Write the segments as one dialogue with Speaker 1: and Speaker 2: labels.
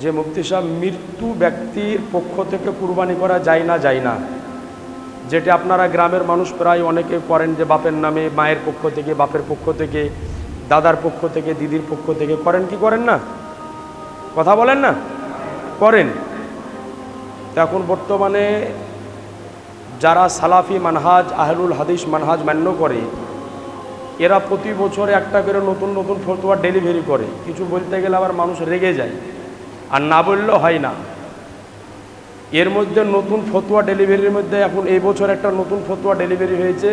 Speaker 1: যে মুফতি সাহেব মৃত্যু ব্যক্তির পক্ষ থেকে কুরবানি করা যায় না যায় না। যেটা আপনারা গ্রামের মানুষ প্রায় অনেকে করেন যে বাপের নামে, মায়ের পক্ষ থেকে, বাপের পক্ষ থেকে, দাদার পক্ষ থেকে, দিদির পক্ষ থেকে করেন কি করেন না? কথা বলেন না? করেন। এখন বর্তমানে যারা সালাফি মানহাজ, আহলুল হাদিস মানহাজ মান্য করে, এরা প্রতি বছর একটা করে নতুন নতুন ফতোয়া ডেলিভারি করে। কিছু বলতে গেলে আবার মানুষ রেগে যায়। আর না বললেও হয় না। এর মধ্যে নতুন ফতোয়া ডেলিভারির মধ্যে এখন এই বছর একটা নতুন ফতোয়া ডেলিভারি হয়েছে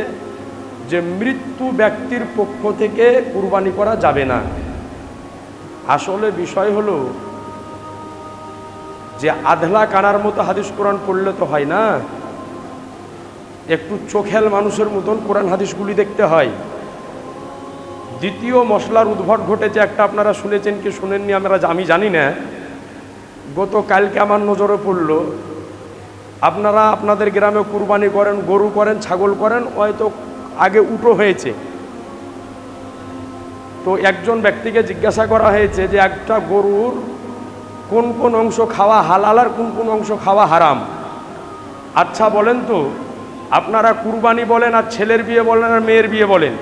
Speaker 1: যে মৃত্যু ব্যক্তির পক্ষ থেকে কুরবানি করা যাবে না। আসলে বিষয় হলো যে আধলা কানার মতো হাদিস কোরআন পড়লে তো হয় না। একটু চোখেল মানুষের মতন কোরআন হাদিসগুলি দেখতে হয়। দ্বিতীয় মশলার উদ্ভট ঘটেছে, একটা আপনারা শুনেছেন কি শুনেননি আমরা আমি জানি না। গতকালকে আমার নজরে পড়ল, আপনারা আপনাদের গ্রামে কুরবানি করেন, গরু করেন, ছাগল করেন, হয়তো আগে উটো হয়েছে। তো একজন ব্যক্তিকে জিজ্ঞাসা করা হয়েছে যে একটা গরুর কোন কোন অংশ খাওয়া হালাল আর কোন কোন অংশ খাওয়া হারাম। আচ্ছা বলেন তো, আপনারা কুরবানি বলেন আর ছেলের বিয়ে বলেন আর মেয়ের বিয়ে বলেন,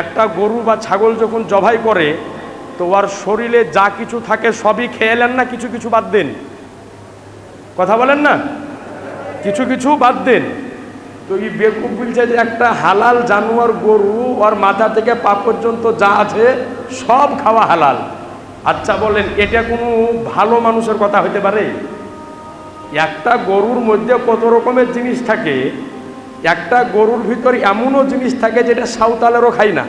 Speaker 1: একটা গরু বা ছাগল যখন জবাই করে তো ওর শরীরে যা কিছু থাকে সবই খেয়ে নেন না, কিছু কিছু বাদ দেন। কথা বলেন না? কিছু কিছু বাদ দেন। তো এই বেকুব বলছে যে একটা হালাল জানোয়ার গরু ওর মাথা থেকে পা পর্যন্ত যা আছে সব খাওয়া হালাল। আচ্ছা বলেন, এটা কোনো ভালো মানুষের কথা হতে পারে? একটা গরুর মধ্যে কত রকমের জিনিস থাকে, একটা গরুর ভিতর এমনও জিনিস থাকে যেটা সাঁওতালেরও খাই না।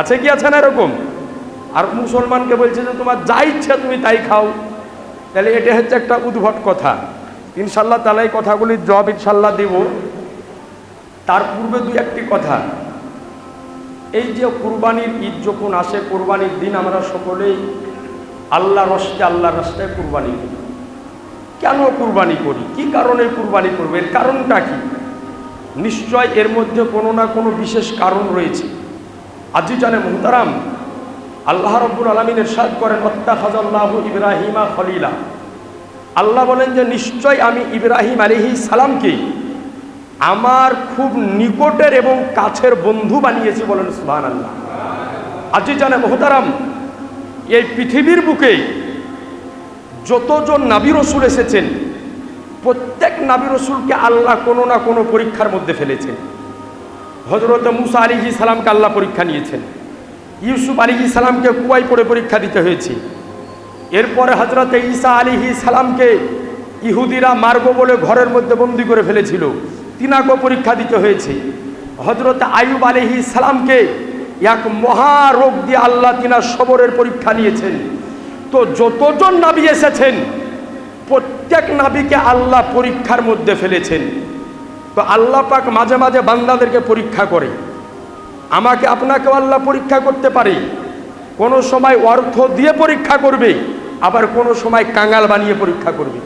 Speaker 1: আছে কি আছে না এরকম? আর মুসলমানকে বলছে যে তোমার যা ইচ্ছা তুমি তাই খাও। তাহলে এটা হচ্ছে একটা উদ্ভট কথা। ইনশাল্লাহ তাহলে এই কথাগুলির জব ইনশাল্লাহ দেব। তার পূর্বে দুই একটি কথা। এই যে কুরবানির ঈদ যখন আসে, কুরবানির দিন আমরা সকলেই আল্লাহ রসকে আল্লাহ রাস্তায় কুরবানি করি। কেন কুরবানি করি? কি কারণে কুরবানি করব? এর কারণটা কি? নিশ্চয় এর মধ্যে কোনো না কোনো বিশেষ কারণ রয়েছে। আজি জানে মোহতারাম আল্লাহ রব্বুল আলমিন এরশাদ করেন অত্তা ফজল্লাহ ইব্রাহিমা খলিলা। আল্লাহ বলেন যে, নিশ্চয় আমি ইব্রাহিম আলিহি সালামকে আমার খুব নিকটের এবং কাছের বন্ধু বানিয়েছি বলেন সুবাহ আল্লাহ আজি জানে মোহতারাম, এই পৃথিবীর বুকে যতজন নাবি রসুল এসেছেন, প্রত্যেক নাবি রসুলকে আল্লাহ কোনো না কোনো পরীক্ষার মধ্যে ফেলেছেন। হজরত মুসা আলিহি সালামকে আল্লাহ পরীক্ষা নিয়েছেন। ইউসুফ আলিহি সালামকে কুয়াই পড়ে পরীক্ষা দিতে হয়েছে। এরপরে হজরতে ঈসা আলিহি সালামকে ইহুদিরা মার্গ বলে ঘরের মধ্যে বন্দি করে ফেলেছিল। তিনাকেও পরীক্ষা দিতে হয়েছে। হজরত আয়ুব আলিহি সালামকে এক মহারোগ দিয়ে আল্লাহ তিনা সবরের পরীক্ষা নিয়েছেন। তো যতজন নাবি এসেছেন, প্রত্যেক নাবিকে আল্লাহ পরীক্ষার মধ্যে ফেলেছেন। তো আল্লাহ পাক মাঝে মাঝে বান্দাদেরকে পরীক্ষা করে। আমাকে আপনাকেও আল্লাহ পরীক্ষা করতে পারে। কোনো সময় অর্থ দিয়ে পরীক্ষা করবে, আবার কোনো সময় কাঙাল বানিয়ে পরীক্ষা করবে।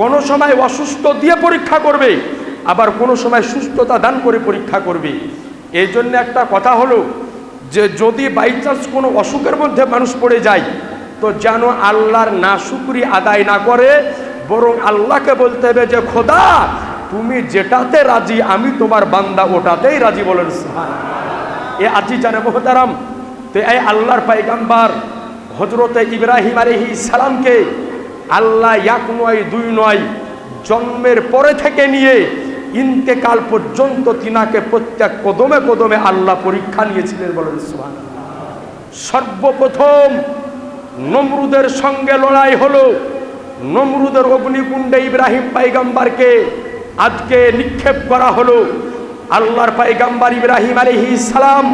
Speaker 1: কোনো সময় অসুস্থ দিয়ে পরীক্ষা করবে, আবার কোনো সময় সুস্থতা দান করে পরীক্ষা করবে। এই জন্য একটা কথা হলো যে, যদি বাই চান্স কোনো অসুখের মধ্যে মানুষ পড়ে যায়, তো যেন আল্লাহর না শুক্রি আদায় না করে, বরং আল্লাহকে বলতে হবে যে, খোদা, তুমি যেটাতে রাজি, আমি তোমার বান্দা ওটাতেই রাজি বলেন এ আজি জানে মোহতারাম তো এই আল্লাহর পাইগাম্বার হজরতে ইব্রাহিম আলহি সালামকে আল্লাহ এক নয়, দুই নয় জন্মের পরে থেকে নিয়ে ইন্তেকাল পর্যন্ত তিনাকে প্রত্যেক কদমে কদমে আল্লাহ পরীক্ষা নিয়েছিলেন বলেন সুহান সর্বপ্রথম নমরুদের সঙ্গে লড়াই হলো। নমরুদের অগ্নিকুণ্ডে ইব্রাহিম পাইগাম্বারকে আজকে নিক্ষেপ করা হলো। আল্লাহর পাইগাম্বার ইব্রাহিম আলহি সালাম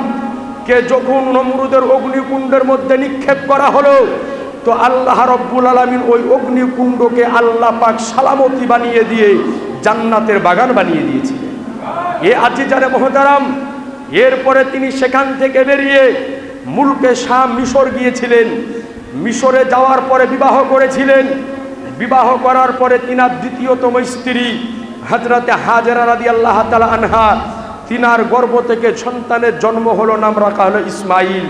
Speaker 1: কে যখন নমরুদের অগ্নিকুণ্ডের মধ্যে নিক্ষেপ করা হলো, তো আল্লাহ রব্বুল আলমিন ওই অগ্নিকুণ্ডকে আল্লাহ পাক সালামতি বানিয়ে দিয়ে জান্নাতের বাগান বানিয়ে দিয়েছিলেন। এ আজি যারে মহতারাম, এরপরে তিনি সেখান থেকে বেরিয়ে মুলকে শাহ মিশর গিয়েছিলেন। মিশরে যাওয়ার পরে বিবাহ করেছিলেন। বিবাহ করার পরে তিনার দ্বিতীয়তম স্ত্রী হাজরাতে হাজারা রাদি আল্লাহ তালা আনহা, তিনার গর্ভ থেকে সন্তানের জন্ম হলো নাম রাখা হলো ইসমাইল।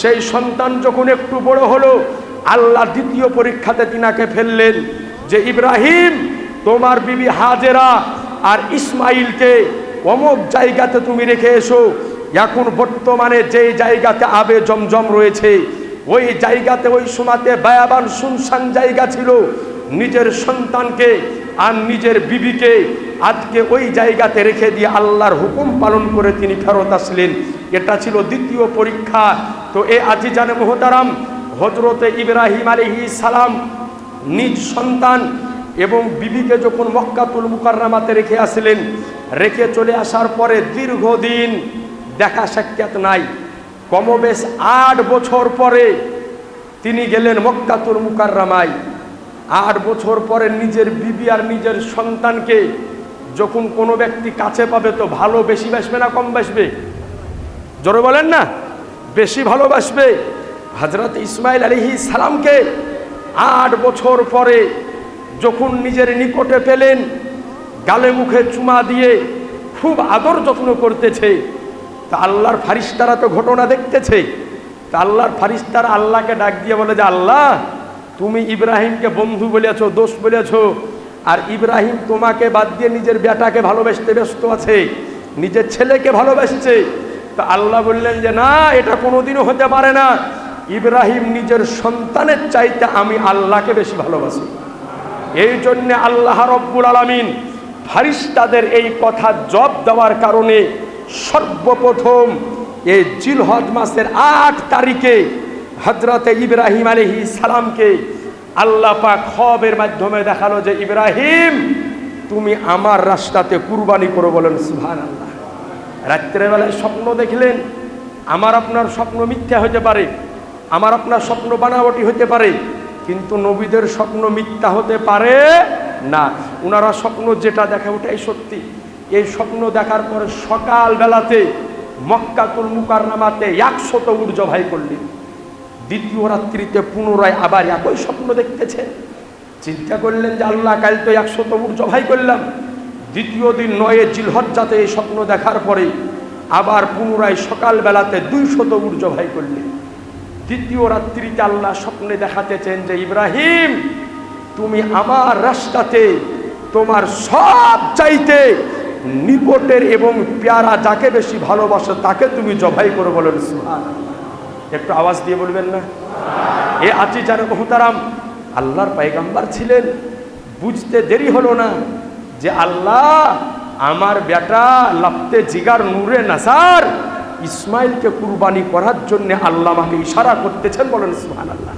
Speaker 1: সেই সন্তান যখন একটু বড় হলো, আল্লাহ দ্বিতীয় পরীক্ষাতে তিনাকে ফেললেন যে, ইব্রাহিম, তোমার বিবি হাজেরা আর ইসমাইলকে অমুক জায়গাতে তুমি রেখে এসো। এখন বর্তমানে যেই জায়গাতে আবে জমজম রয়েছে, ওই জায়গাতে ওই সময়তে বায়াবান শুনশান জায়গা ছিল নিজের সন্তানকে আর নিজের বিবিকে আজকে ওই জায়গাতে রেখে দিয়ে আল্লাহর হুকুম পালন করে তিনি ফেরত আসলেন। এটা ছিল দ্বিতীয় পরীক্ষা। তো এ আজি জানে মোহতারাম হজরতে ইব্রাহিম আলহি সালাম নিজ সন্তান এবং বিবিকে যখন মক্কাতুল মুকাররামাতে রেখে আসলেন, রেখে চলে আসার পরে দীর্ঘদিন দেখা সাক্ষাৎ নাই। কমবেশ আট বছর পরে তিনি গেলেন মক্কাতুল মুকাররামায়। আট বছর পরে নিজের বিবি আর নিজের সন্তানকে যখন কোনো ব্যক্তি কাছে পাবে তো ভালো বেশি বাসবে না কম বাসবে? জোরে বলেন না? বেশি ভালোবাসবে হজরত ইসমাইল আলিহি সালামকে আট বছর পরে যখন নিজের নিকটে পেলেন, গালে মুখে চুমা দিয়ে খুব আদর যত্ন করতেছে, তা আল্লাহর ফারিস্তারা তো ঘটনা দেখতেছে। তা আল্লাহর ফারিস্তারা আল্লাহকে ডাক দিয়ে বলে যে, আল্লাহ তুমি ইব্রাহিমকে বন্ধু বলেছ, দোষ বলেছ। আর ইব্রাহিম তোমাকে বাদ দিয়ে নিজের বেটাকে ভালোবাসতে ব্যস্ত আছে, নিজের ছেলেকে ভালোবাসছে। তা আল্লাহ বললেন যে, না, এটা কোনোদিনও হতে পারে না। ইব্রাহিম নিজের সন্তানের চাইতে আমি আল্লাহকে বেশি ভালোবাসি। এই জন্যে আল্লাহ রব্বুল আলমিন ফারিস্তাদের এই কথা জব দেওয়ার কারণে সর্বপ্রথম এই জিলহজ মাসের আট তারিখে হজরতে ইব্রাহিম আলহি সালামকে আল্লাহ পাক খবের মাধ্যমে দেখাল যে, ইব্রাহিম, তুমি আমার রাস্তাতে কুরবানি করো বলেন সুহান আল্লাহ রাত্রেবেলায় স্বপ্ন দেখলেন। আমার আপনার স্বপ্ন মিথ্যা হতে পারে, আমার আপনার স্বপ্ন বানাবটি হতে পারে, কিন্তু নবীদের স্বপ্ন মিথ্যা হতে পারে না। ওনারা স্বপ্ন যেটা দেখে ওটাই সত্যি। এই স্বপ্ন দেখার পরে সকাল বেলাতে মক্কাতুল মুকারনামাতে একশত উট জবাই করলেন। দ্বিতীয় রাত্রিতে পুনরায় আবার একই স্বপ্ন দেখতেছেন চিন্তা করলেন যে আল্লাহ, কাল তো একশত উট জবাই করলাম। দ্বিতীয় দিন নয়ে জিলহজ্জাতে এই স্বপ্ন দেখার পরে আবার পুনরায় সকালবেলাতে দুই শত উট জবাই করলেন দ্বিতীয় রাত্রিতে আল্লাহ স্বপ্নে দেখাতেছেন যে, ইব্রাহিম, তুমি আমার রাস্তাতে তোমার সব চাইতে নিকটের এবং পেয়ারা যাকে বেশি ভালোবাসো তাকে তুমি জবাই করে বলেন, সুবহানাল্লাহ। একটু আওয়াজ দিয়ে বলবেন না? এ আছি যারা মহতারাম, আল্লাহর পাইগাম্বার ছিলেন। বুঝতে দেরি হলো না যে আল্লাহ আমার বেটা লাপতে জিগার নূরে নাসার ইসমাইলকে কুরবানি করার জন্য আল্লাহ আমাকে ইশারা করতেছেন বলেন সুহান আল্লাহ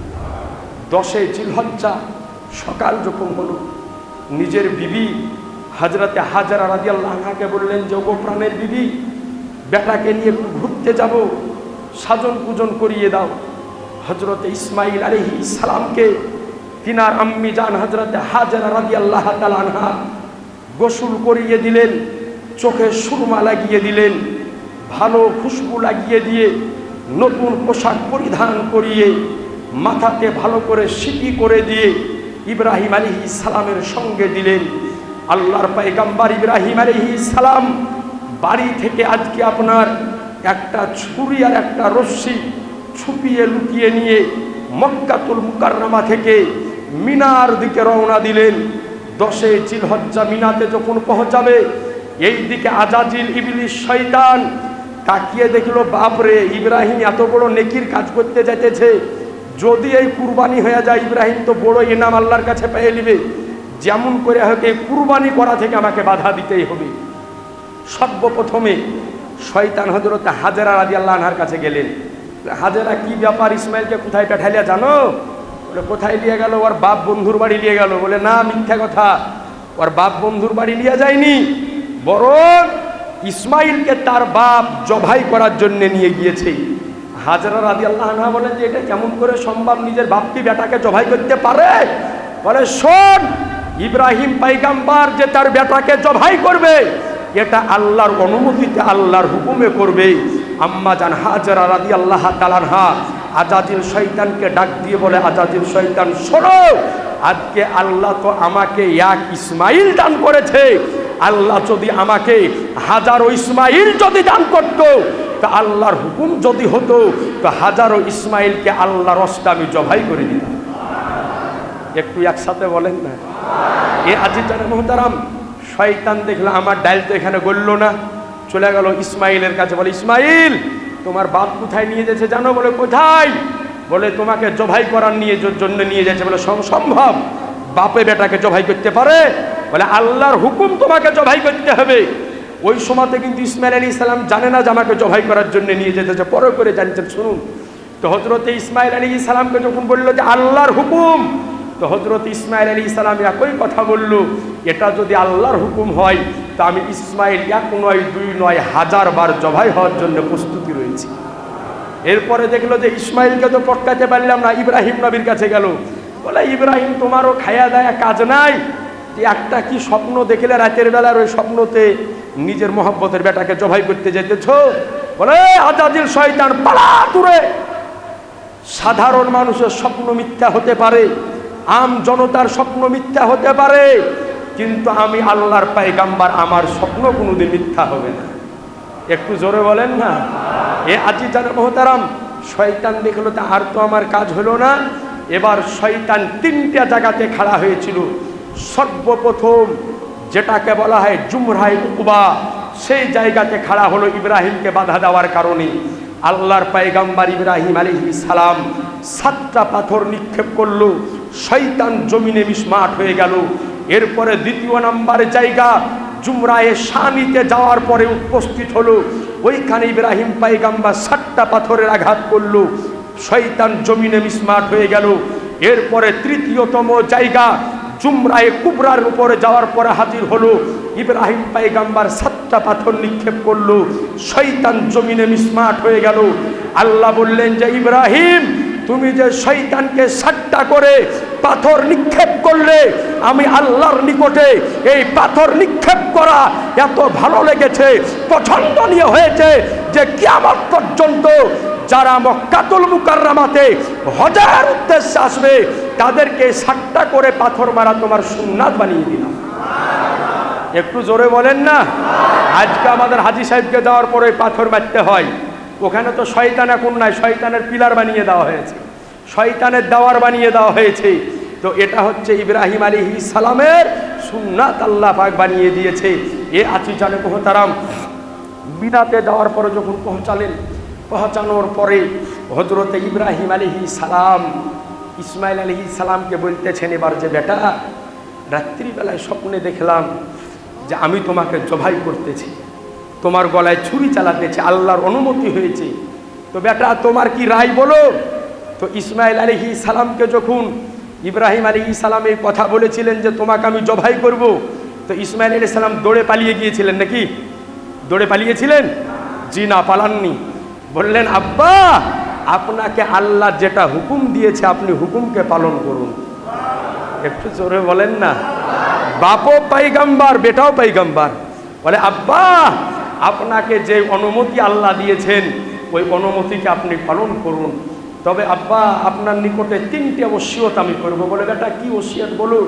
Speaker 1: দশে জিলহজ্জা সকাল যখন হলো, নিজের বিবি হাজরাতে হাজারা রাজি আল্লাহকে বললেন যে, ওগো প্রাণের বিবি, বেটাকে নিয়ে একটু ঘুরতে যাব। সাজন পূজন করিয়ে দাও। হজরতে ইসমাইল আলহি সালামকে, তিনার আম্মি জান হজরতে হাজারা রাজি আল্লাহ তালানহা গোসল করিয়ে দিলেন, চোখে সুরমা লাগিয়ে দিলেন, ভালো খুশবু লাগিয়ে দিয়ে নতুন পোশাক পরিধান করিয়ে মাথাতে ভালো করে সিটি করে দিয়ে ইব্রাহিম আলিহি সালামের সঙ্গে দিলেন। আল্লাহর পাইগাম্বার ইব্রাহিম আলিহি সালাম, বাড়ি থেকে আজকে আপনার একটা ছুরি আর একটা রশ্মি ছুপিয়ে লুকিয়ে নিয়ে মক্কাতুল মুকাররমা থেকে মিনার দিকে রওনা দিলেন। দশে চিলহজ্জা মিনাতে যখন পৌঁছাবে, এই দিকে আজাজিল ইবলিশ শয়তান তাকিয়ে দেখল, বাপরে, ইব্রাহিম এত বড় নেকির কাজ করতে যাইতেছে। যদি এই কুরবানি হয়ে যায়, ইব্রাহিম তো বড় ইনাম আল্লাহর কাছে পেয়ে নিবে। যেমন করে হোক, এই কুরবানি করা থেকে আমাকে বাধা দিতেই হবে। সর্বপ্রথমে শয়তান হজরত হাজারা রাজি আল্লাহ আনহার কাছে গেলেন। হাজারা, কি ব্যাপার ইসমাইলকে কোথায় পাঠাইলে জানো? বলে, কোথায় নিয়ে গেল? ওর বাপ বন্ধুর বাড়ি নিয়ে গেল। বলে, না, মিথ্যা কথা। ওর বাপ বন্ধুর বাড়ি নিয়ে যায়নি। বরং ইসমাইলকে তার বাপ জবাই করার জন্য নিয়ে গিয়েছে। হাজারা রাজি আল্লাহ আনহা বলেন যে, এটা কেমন করে সম্ভব? নিজের বাপকে বেটাকে জবাই করতে পারে? বলে, শোন, ইব্রাহিম পাইগাম্বার যে তার বেটাকে জবাই করবে এটা আল্লাহর অনুমতিতে আল্লাহর হুকুমে করবে। আম্মা জান হাজারা রাদি আল্লাহ তালানহা আজাজিল শৈতানকে ডাক দিয়ে বলে আজাজিল শৈতান শোনো, আজকে আল্লাহ তো আমাকে এক ইসমাইল দান করেছে। আল্লাহ যদি আমাকে হাজারো ইসমাইল যদি দান করত, তা আল্লাহর হুকুম যদি হতো, তো হাজারো ইসমাইলকে আল্লাহর রস্তা আমি জবাই করে দিতাম। একটু একসাথে বলেন না। এ আজিজ জানে মোহতারাম শয়তান দেখলে, আমার ডাইল তো এখানে গড়ল না। চলে গেল ইসমাইলের কাছে, বলে, ইসমাইল, তোমার বাপ কোথায় নিয়ে যাচ্ছে জানো? বলে, কোথায়? বলে, তোমাকে জবাই করার নিয়ে জন্য নিয়ে যাচ্ছে। বলে, সম- সম্ভব? বাপে বেটাকে জবাই করতে পারে? বলে, আল্লাহর হুকুম তোমাকে জবাই করতে হবে। ওই সময়তে কিন্তু ইসমাইল আলী ইসলাম জানে না যে আমাকে জবাই করার জন্য নিয়ে যেতেছে। পরে করে জানছেন, শুনুন। তো হজরতে ইসমাইল আলী ইসলামকে যখন বলল যে, আল্লাহর হুকুম তো হজরত ইসমাইল আলী ইসলাম একই কথা বলল, এটা যদি আল্লাহর হুকুম হয়, তা আমি ইসমাইল এক নয়, দুই নয় হাজার বার জবাই হওয়ার জন্য প্রস্তুতি রয়েছে। এরপরে দেখল যে ইসমাইলকে তো পটকাতে পারলাম না, ইব্রাহিম নবীর কাছে গেল। বলে, ইব্রাহিম, তোমারও খায়া দায়া কাজ নাই। একটা কি স্বপ্ন দেখলে রাতের বেলার ওই স্বপ্নতে নিজের মহব্বতের বেটাকে জবাই করতে যেতেছ বলে আজাদিল শয়তান, পালা দূরে। সাধারণ মানুষের স্বপ্ন মিথ্যা হতে পারে। আম জনতার স্বপ্ন মিথ্যা হতে পারে, কিন্তু আমি আল্লাহর পাইগাম্বার আমার স্বপ্ন কোনোদিন মিথ্যা হবে না। একটু জোরে বলেন না। এ আজি জানে মহতারাম, শয়তান দেখল তা আর তো আমার কাজ হলো না। এবার শয়তান তিনটা জায়গাতে খাড়া হয়েছিল। সর্বপ্রথম যেটাকে বলা হয় জুমরাই উকুবা সেই জায়গাতে খাড়া হলো ইব্রাহিমকে বাধা দেওয়ার কারণে। আল্লাহর পায়গাম্বার ইব্রাহিম আলী সালাম সাতটা পাথর নিক্ষেপ করল। শয়তান জমিনে মিসমাট হয়ে গেল। এরপরে দ্বিতীয় নাম্বার জায়গা, জুমরায়ে শানিতে যাওয়ার পরে উপস্থিত হলো। ওইখানে ইব্রাহিম পাইগাম্বার সাতটা পাথরের আঘাত করল। শয়তান জমিনে মিসমাট হয়ে গেল। এরপরে তৃতীয়তম জায়গা, জুমরায়ে কুবরার উপরে যাওয়ার পরে হাজির হলো। ইব্রাহিম পাইগাম্বার সাতটা পাথর নিক্ষেপ করল। শয়তান জমিনে মিসমাট হয়ে গেল। আল্লাহ বললেন যে, ইব্রাহিম তুমি যে শৈতানকে সাট্টা করে পাথর নিক্ষেপ করলে, আমি আল্লাহর নিকটে এই পাথর নিক্ষেপ করা এত ভালো লেগেছে, পছন্দনীয় হয়েছে যে কিয়ামত পর্যন্ত যারা মক্কাতুল মুকাররামাতে হজার উদ্দেশ্যে আসবে, তাদেরকে সাট্টা করে পাথর মারা তোমার সুন্নাত বানিয়ে দিলাম। একটু জোরে বলেন না? আজকে আমাদের হাজি সাহেবকে দেওয়ার পরে পাথর মারতে হয়। ওখানে তো শয়তান এখন নাই, শয়তানের পিলার বানিয়ে দেওয়া হয়েছে। শয়তানের দেওয়ার বানিয়ে দেওয়া হয়েছে। তো এটা হচ্ছে ইব্রাহিম আলী সালামের সুন্নাত আল্লাহ পাক বানিয়ে দিয়েছে। এ আচি জানে মোহতারাম বিনাতে যাওয়ার পরে যখন পৌঁছালেন, পৌঁছানোর পরে হজরতে ইব্রাহিম আলিহি সালাম, ইসমাইল আলিহি সালামকে বলতেছেন, এবার যে বেটা, রাত্রিবেলায় স্বপ্নে দেখলাম যে আমি তোমাকে জবাই করতেছি। তোমার গলায় ছুরি চালাতেছে, আল্লাহর অনুমতি হয়েছে। তো বেটা, তোমার কি রায় বলো? তো ইসমাইল আলিহি সালামকে যখন ইব্রাহিম আলী সালাম এই কথা বলেছিলেন যে, তোমাকে আমি জবাই করব। তো ইসমাইল আলী সালাম দৌড়ে পালিয়ে গিয়েছিলেন নাকি? দৌড়ে পালিয়েছিলেন? জি না, পালাননি। বললেন, আব্বা, আপনাকে আল্লাহ যেটা হুকুম দিয়েছে, আপনি হুকুমকে পালন করুন। একটু জোরে বলেন না। বাপও পাইগাম্বার, বেটাও পাইগাম্বার। বলে, আব্বা আপনাকে যে অনুমতি আল্লাহ দিয়েছেন, ওই অনুমতিকে আপনি পালন করুন। তবে আব্বা, আপনার নিকটে তিনটে ওসিয়ত আমি করব। বলে, বেটা, কি ওসিয়ত বলুন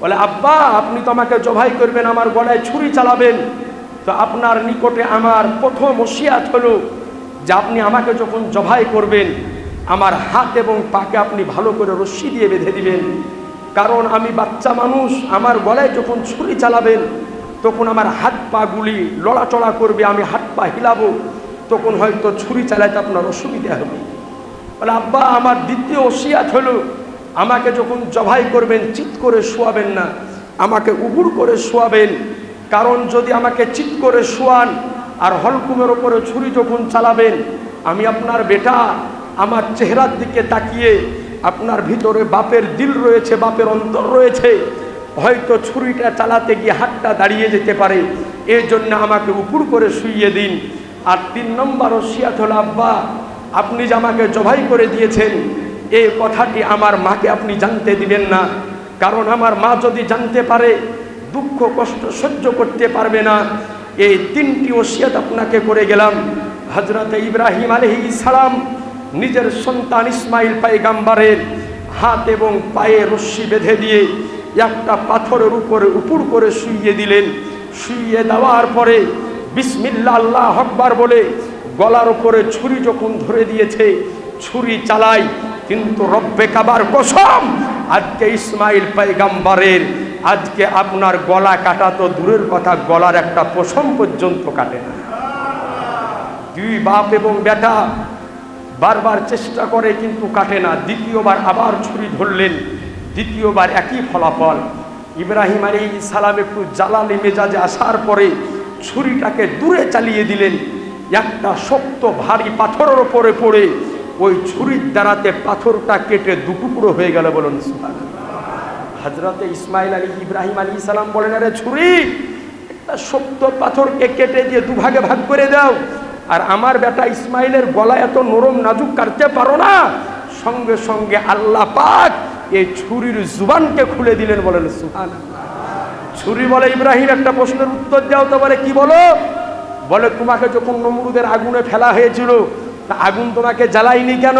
Speaker 1: বলে, আব্বা, আপনি তো আমাকে জবাই করবেন, আমার গলায় ছুরি চালাবেন। তো আপনার নিকটে আমার প্রথম ওসিয়াত হলো যে আপনি আমাকে যখন জবাই করবেন, আমার হাত এবং পাকে আপনি ভালো করে রশ্মি দিয়ে বেঁধে দিবেন। কারণ আমি বাচ্চা মানুষ, আমার গলায় যখন ছুরি চালাবেন তখন আমার হাত পাগুলি লড়াচড়া করবে, আমি হাত পা হিলাবো। তখন হয়তো ছুরি চালাইতে আপনার অসুবিধা হবে। বলে, আব্বা, আমার দ্বিতীয় ওসিয়াত হলো, আমাকে যখন জবাই করবেন, চিৎ করে শোয়াবেন না। আমাকে উবুর করে শোয়াবেন। কারণ যদি আমাকে চিৎ করে শোয়ান আর হলকুমের ওপরে ছুরি যখন চালাবেন, আমি আপনার বেটা, আমার চেহারার দিকে তাকিয়ে আপনার ভিতরে বাপের দিল রয়েছে, বাপের অন্তর রয়েছে। হয়তো ছুরিটা চালাতে গিয়ে হাতটা দাঁড়িয়ে যেতে পারে। এই জন্য আমাকে উপুর করে শুইয়ে দিন। আর তিন নম্বর ওসিয়াত হল আব্বা, আপনি যে আমাকে জবাই করে দিয়েছেন এই কথাটি আমার মাকে আপনি জানতে দিবেন না। কারণ আমার মা যদি জানতে পারে, দুঃখ, কষ্ট সহ্য করতে পারবে না। এই তিনটি ওসিয়াত আপনাকে করে গেলাম। হজরত ইব্রাহিম আলহি সালাম নিজের সন্তান ইসমাইল পাইগাম্বারের হাত এবং পায়ে রশ্মি বেঁধে দিয়ে একটা পাথরের উপরে উপুর করে শুইয়ে দিলেন। শুইয়ে দেওয়ার পরে বিসমিল্লা আল্লাহ হকবার বলে গলার উপরে ছুরি যখন ধরে দিয়েছে, ছুরি চালাই, কিন্তু রব্বে কাবার কসম, আজকে ইসমাইল পাইগাম্বারের আজকে আপনার গলা কাটা তো দূরের কথা, গলার একটা পশম পর্যন্ত কাটে না। দুই বাপ এবং বেটা বারবার চেষ্টা করে কিন্তু কাটে না, দ্বিতীয়বার আবার ছুরি ধরলেন। দ্বিতীয়বার একই ফলাফল। ইব্রাহিম আলী সালাম একটু জ্বালালি মেজাজে আসার পরে ছুরিটাকে দূরে চালিয়ে দিলেন। একটা শক্ত ভারী পাথরের ওপরে পড়ে ওই ছুরির দ্বারাতে পাথরটা কেটে দুটুকরো হয়ে গেল বলুন হাজরতে ইসমাইল আলী, ইব্রাহিম আলী সালাম বলেন, আরে ছুরি, একটা শক্ত পাথরকে কেটে দিয়ে দুভাগে ভাগ করে দাও। আর আমার বেটা ইসমাইলের গলা এত নরম নাজুক কাটতে পারো না। সঙ্গে সঙ্গে আল্লাহ পাক এই ছুরির জুবানকে খুলে দিলেন বলেন সুহান ছুরি বলে, ইব্রাহিম, একটা প্রশ্নের উত্তর দাও তো বলে, কি বলো? বলে, তোমাকে যখন নমরুদের আগুনে ফেলা হয়েছিল, তা আগুন তোমাকে জ্বালায়নি কেন?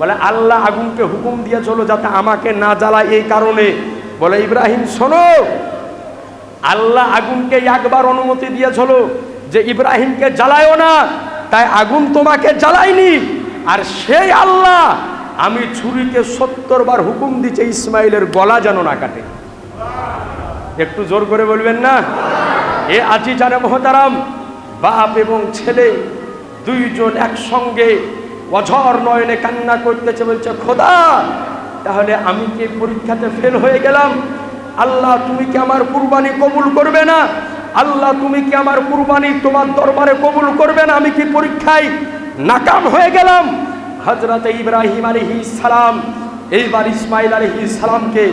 Speaker 1: বলে, আল্লাহ আগুনকে হুকুম দিয়ে চলো যাতে আমাকে না জ্বালায় এই কারণে। বলে, ইব্রাহিম, শোনো, আল্লাহ আগুনকে একবার অনুমতি দিয়েছিল যে ইব্রাহিমকে জ্বালায়ও না, তাই আগুন তোমাকে জ্বালায়নি। আর সেই আল্লাহ আমি ছুরিকে সত্তর বার হুকুম দিচ্ছে, ইসমাইলের গলা যেন না কাটে। একটু জোর করে বলবেন না? এ আজি জানে মহতারাম, বাপ এবং ছেলে দুইজন একসঙ্গে অঝর নয়নে কান্না করতেছে, বলছে, খোদা, তাহলে আমি কি পরীক্ষাতে ফেল হয়ে গেলাম? আল্লাহ, তুমি কি আমার কুরবানি কবুল করবে না? আল্লাহ, তুমি কি আমার কুরবানি তোমার দরবারে কবুল করবে না? আমি কি পরীক্ষায় নাকাম হয়ে গেলাম? হজরত ইব্রাহিম আলহি সালাম, এইবার ইসমাইল আলহি সালামকে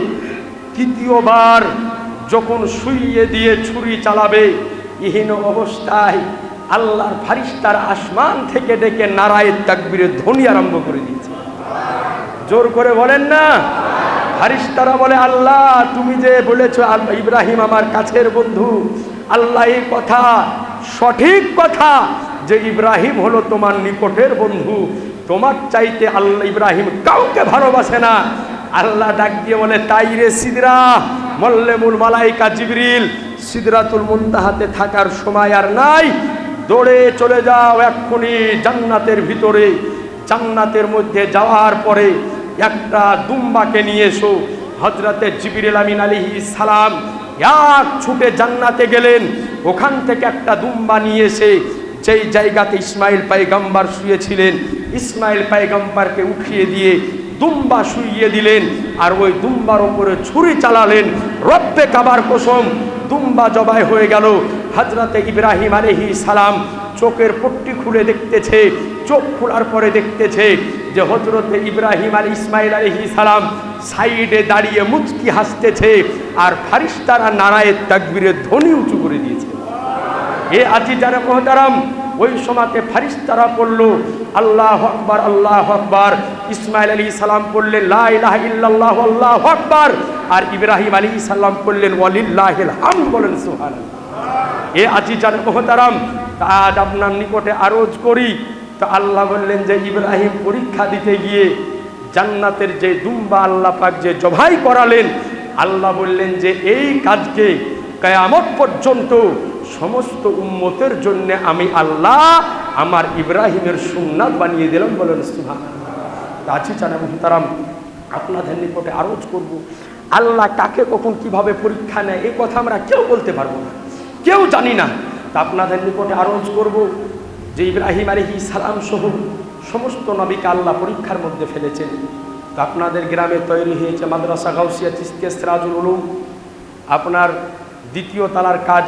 Speaker 1: তৃতীয়বার যখন শুইয়ে দিয়ে ছুরি চালাবে, ইহীন অবস্থায় আল্লাহর ফারিস্তার আসমান থেকে ডেকে নারায়ের তাকবীরের ধ্বনি আরম্ভ করে দিয়েছে। জোর করে বলেন না। ফারিস্তারা বলে, আল্লাহ, তুমি যে বলেছ ইব্রাহিম আমার কাছের বন্ধু, আল্লাহ এই কথা, সঠিক কথা যে ইব্রাহিম হলো তোমার নিকটের বন্ধু। তোমার চাইতে আল্লাহ ইব্রাহিম কাউকে ভালোবাসে না। আল্লাহ ডাক দিয়ে বলে, তাই রে সিদরা মল্লে মুল মালাইকা জিবরিল, সিদরাতুল মুন্তাহাতে থাকার সময় আর নাই। দৌড়ে চলে যাও এক্ষুনি জান্নাতের ভিতরে। জান্নাতের মধ্যে যাওয়ার পরে একটা দুম্বাকে নিয়ে এসো। হজরতে জিবির আমিন আলিহি সালাম এক ছুটে জান্নাতে গেলেন। ওখান থেকে একটা দুম্বা নিয়ে এসে যেই জায়গাতে ইসমাইল পাইগাম্বার শুয়েছিলেন, ইসমাইল পাইগাম্বারকে উঠিয়ে দিয়ে দুম্বা শুইয়ে দিলেন আর ওই দুম্বার ওপরে ছুরি চালালেন। রব্বে কাবার কোসম, দুম্বা জবাই হয়ে গেল। হজরতে ইব্রাহিম আলহি সালাম চোখের পট্টি খুলে দেখতেছে, চোখ খোলার পরে দেখতেছে যে হজরতে ইব্রাহিম আলী ইসমাইল আলহি সালাম সাইডে দাঁড়িয়ে মুচকি হাসতেছে আর ফারিস্তারা নারায়ের তাকবীরের ধ্বনি উঁচু করে দিয়েছে। এ আজি যারা মহতারাম, ওই সময়তে ফারিস্তারা পড়ল, আল্লাহ আকবার আল্লাহ আকবার। ইসমাইল আলী সালাম পড়লেন, লা ইলাহা ইল্লাল্লাহ, আল্লাহ আকবার। আর ইব্রাহিম আলী সালাম পড়লেন, ওয়ালিল্লাহিল হামদ, বলেন সুবহানাল্লাহ। এ আজি যারা মহতারাম আজ আপনার নিকটে আরজ করি। তো আল্লাহ বললেন যে, ইব্রাহিম পরীক্ষা দিতে গিয়ে জান্নাতের যে দুম্বা আল্লাহ পাক যে জবাই করালেন, আল্লাহ বললেন যে, এই কাজকে কেয়ামত পর্যন্ত সমস্ত উম্মতের জন্য আমি আল্লাহ আমার ইব্রাহিমের সুন্নাত বানিয়ে দিলাম বলেন সুহান আছি চানা মুহতারাম, আপনাদের নিকটে আরজ করব। আল্লাহ কাকে কখন কীভাবে পরীক্ষা নেয় এই কথা আমরা কেউ বলতে পারব না। কেউ জানি না। তা আপনাদের নিকটে আরজ করব যে ইব্রাহিম আলহি সালাম সহ সমস্ত নবীকে আল্লাহ পরীক্ষার মধ্যে ফেলেছেন। তো আপনাদের গ্রামে তৈরি হয়েছে মাদ্রাসা গাউসিয়া সিরাজুল উলুম। আপনার দ্বিতীয় তালার কাজ